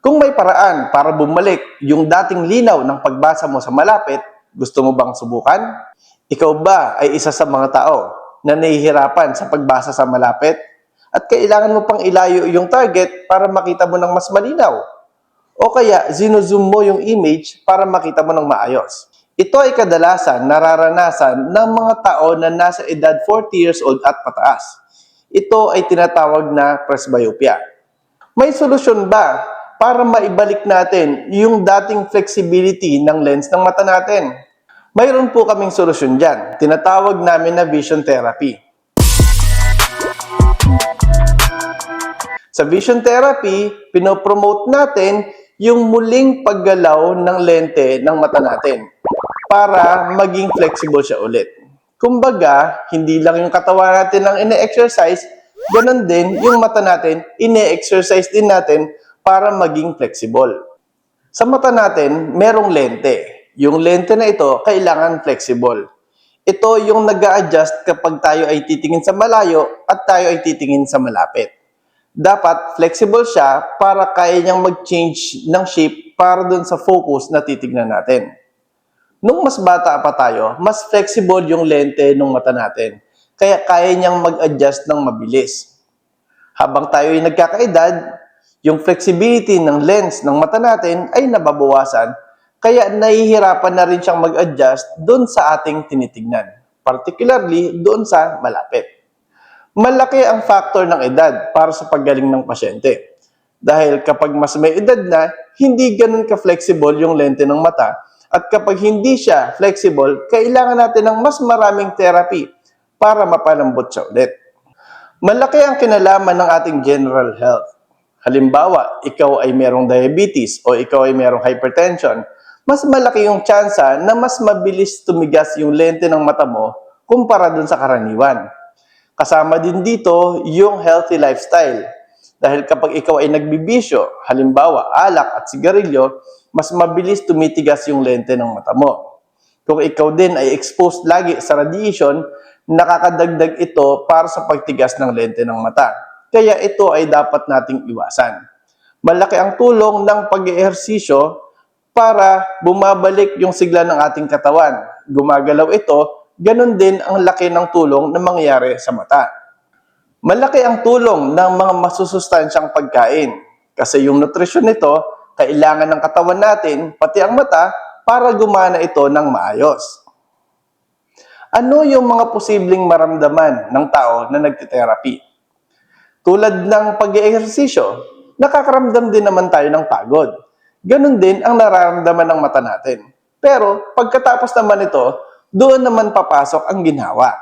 Kung may paraan para bumalik yung dating linaw ng pagbasa mo sa malapit, gusto mo bang subukan? Ikaw ba ay isa sa mga tao na nahihirapan sa pagbasa sa malapit? At kailangan mo pang ilayo yung target para makita mo ng mas malinaw? O kaya, zino-zoom mo yung image para makita mo ng maayos? Ito ay kadalasan nararanasan ng mga tao na nasa edad 40 years old at pataas. Ito ay tinatawag na presbyopia. May solusyon ba para maibalik natin yung dating flexibility ng lens ng mata natin? Mayroon po kaming solusyon dyan. Tinatawag namin na vision therapy. Sa vision therapy, pinopromote natin yung muling paggalaw ng lente ng mata natin para maging flexible siya ulit. Kumbaga, hindi lang yung katawan natin ang ine-exercise, ganun din yung mata natin, ine-exercise din natin para maging flexible. Sa mata natin, merong lente. Yung lente na ito, kailangan flexible. Ito yung nag adjust kapag tayo ay titingin sa malayo at tayo ay titingin sa malapit. Dapat flexible siya para kaya niyang mag-change ng shape para dun sa focus na titignan natin. Nung mas bata pa tayo, mas flexible yung lente ng mata natin. Kaya kaya niyang mag-adjust ng mabilis. Habang tayo ay nagkakaedad, yung flexibility ng lens ng mata natin ay nababawasan, kaya nahihirapan na rin siyang mag-adjust doon sa ating tinitignan, particularly doon sa malapit. Malaki ang factor ng edad para sa paggaling ng pasyente. Dahil kapag mas may edad na, hindi ganun ka-flexible yung lente ng mata at kapag hindi siya flexible, kailangan natin ng mas maraming therapy para mapalambot siya ulit. Malaki ang kinalaman ng ating general health. Halimbawa, ikaw ay merong diabetes o ikaw ay merong hypertension, mas malaki yung tsansa na mas mabilis tumigas yung lente ng mata mo kumpara dun sa karaniwan. Kasama din dito yung healthy lifestyle. Dahil kapag ikaw ay nagbibisyo, halimbawa alak at sigarilyo, mas mabilis tumitigas yung lente ng mata mo. Kung ikaw din ay exposed lagi sa radiation, nakakadagdag ito para sa pagtigas ng lente ng mata. Kaya ito ay dapat nating iwasan. Malaki ang tulong ng pag-ehersisyo para bumabalik yung sigla ng ating katawan. Gumagalaw ito, ganun din ang laki ng tulong na mangyayari sa mata. Malaki ang tulong ng mga masusustansyang pagkain kasi yung nutrisyon nito kailangan ng katawan natin, pati ang mata, para gumana ito ng maayos. Ano yung mga posibleng maramdaman ng tao na nagtitherapy? Tulad ng pag-eehersisyo, nakakaramdam din naman tayo ng pagod. Ganon din ang nararamdaman ng mata natin. Pero pagkatapos naman ito, doon naman papasok ang ginhawa.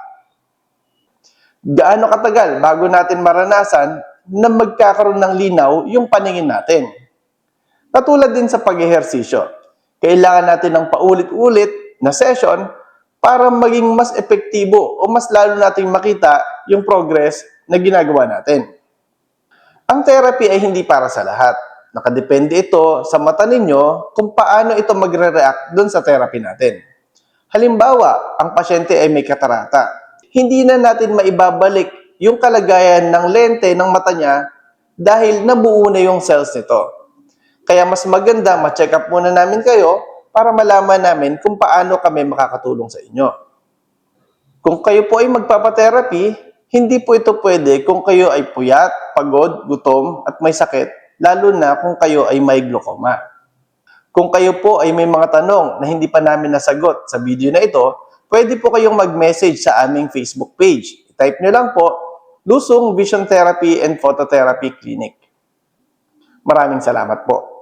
Gaano katagal bago natin maranasan na magkakaroon ng linaw yung paningin natin? Katulad din sa pag-ehersisyo, kailangan natin ng paulit-ulit na session para maging mas epektibo o mas lalo nating makita yung progress na ginagawa natin. Ang therapy ay hindi para sa lahat. Nakadepende ito sa mata ninyo kung paano ito magre-react dun sa therapy natin. Halimbawa, ang pasyente ay may katarata. Hindi na natin maibabalik yung kalagayan ng lente ng mata niya dahil nabuo na yung cells nito. Kaya mas maganda ma-check up muna namin kayo para malaman namin kung paano kami makakatulong sa inyo. Kung kayo po ay magpapatherapy, hindi po ito pwede kung kayo ay puyat, pagod, gutom, at may sakit, lalo na kung kayo ay may glaucoma. Kung kayo po ay may mga tanong na hindi pa namin nasagot sa video na ito, pwede po kayong mag-message sa aming Facebook page. Type nyo lang po, Lusong Vision Therapy and Phototherapy Clinic. Maraming salamat po.